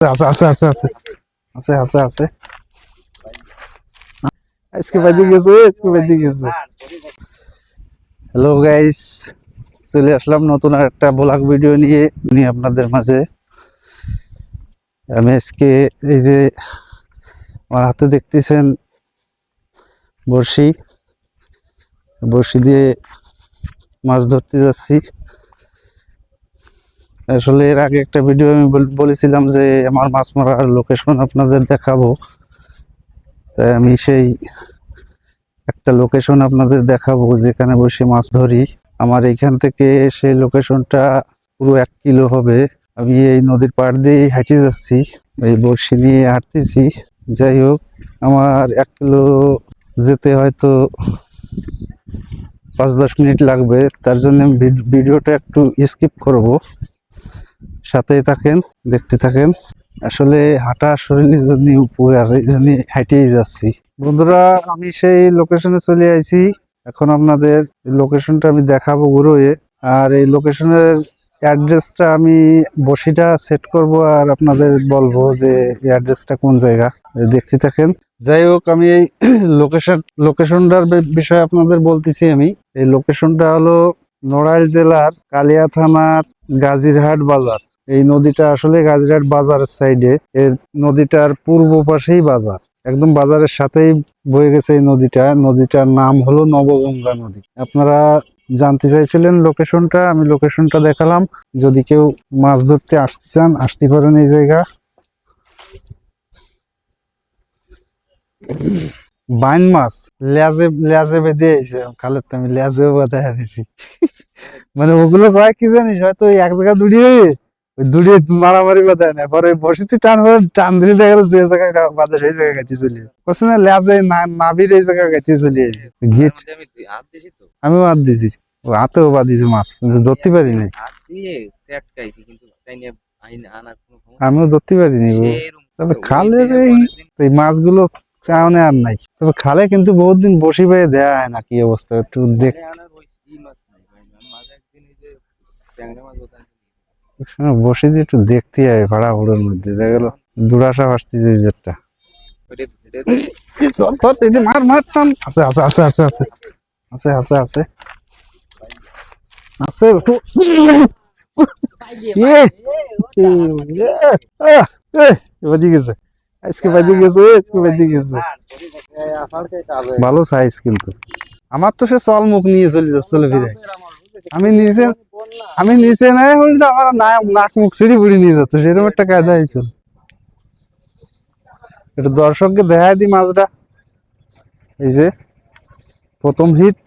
আছে আছে আছে আছে। আছে আছে আছে। আজকে গেছে আজকে গেছে। হ্যালো গাইস চলে আসলাম নতুন আর একটা ব্লগ ভিডিও নিয়ে নিয়ে আপনাদের মাঝে। আমি আজকে এই যে আমার হাতে দেখতেছেন বড়শি। বড়শি দিয়ে মাছ ধরতে যাচ্ছি। আসলে এর আগে একটা ভিডিও আমি বল- বলেছিলাম যে আমার মাছ মারার লোকেশন আপনাদের দেখাবো। তাই আমি সেই একটা লোকেশন আপনাদের দেখাবো, যেখানে বসে মাছ ধরি। আমার এইখান থেকে সেই লোকেশনটা পুরো এক কিলো হবে। আমি এই নদীর পাড় দিয়ে হাঁটে যাচ্ছি, এই বড়শি নিয়ে হাঁটতেছি। যাই হোক, আমার এক কিলো যেতে হয়তো পাঁচ দশ মিনিট লাগবে। তার জন্য আমি ভিড- ভিডিওটা একটু স্কিপ করব। সাথেই থাকেন, দেখতে থাকেন। আসলে হাঁটা শরীরের জন্য উপকার, এই জন্য হাঁটেই যাচ্ছি। বন্ধুরা, আমি সেই লোকেশনে চলে আইছি। এখন আপনাদের লোকেশনটা আমি দেখাবো ঘুরোয়ে আর এই লোকেশনের অ্যাড্রেসটা আমি বসিটা সেট করব আর আপনাদের বলব যে অ্যাড্রেসটা কোন জায়গা। দেখতে থাকেন। যাই হোক, আমি এই লোকেশন লোকেশনটার বিষয়ে আপনাদের বলতেছি আমি। এই লোকেশনটা হলো নড়াইল জেলার কালিয়া থানার গাজীরহাট বাজার। এই নদীটা আসলে গাজীরহাট বাজারের সাইডে এর নদীটার পূর্ব পাশেই বাজার। একদম বাজারের সাথেই বয়ে গেছে এই নদীটা। নদীটার নাম হলো নবগঙ্গা নদী। আপনারা জানতে চাইছিলেন লোকেশনটা আমি লোকেশনটা দেখালাম। যদি কেউ মাছ ধরতে আসতে চান, আসতে পারেন এই জায়গা। বাইন মাছ লেজে লেজে বেঁধে আইছে। খালের তো আমি লেজেও বাঁধা হারিয়েছি মানে ওগুলো কয় কি জানিস? হয়তো এক জায়গা দুড়িয়ে দুড়ি মারামারি বাদায় না পরে বসিতে টান হলে টান দিলে দেখা গেল দুই জায়গায় বাদে সেই না এই গিট আমিও হাত দিছি। হাতেও বাদ দিছি মাছ ধরতে পারি আমিও ধরতে পারি তবে খালে এই মাছগুলো কারণে আর নাই। তবে খালে কিন্তু বহুত দিন বসি পেয়ে দেয়া হয় না, কি অবস্থা? একটু দেখ মাছ একদিন এই যে ট্যাংরা মাছ ওটা বসে দিয়ে একটু দেখতে হয় ভাড়া হুড়োর মধ্যে দেখা গেল দুরাশা আসতেছে এই যেটা ওইটাই তো সেটাই তো ধর, এই যে মার মার টান। আছে আছে আছে আছে আছে। আছে আছে আছে। আছে একটু। গেছে। গেছে ভালো সাইজ কিন্তু। আমার তো সে চল মুখ নিয়ে চলে যাচ্ছে চলে ফিরে। আমি নিচে আমি নিচে নাই হলে তো আমার নাক মুখ সিঁড়ি বুড়ি নিয়ে যেত সেরকম একটা কায়দা হয়েছিল এটা দর্শককে দেখায় দি মাছটা। এই যে, প্রথম হিট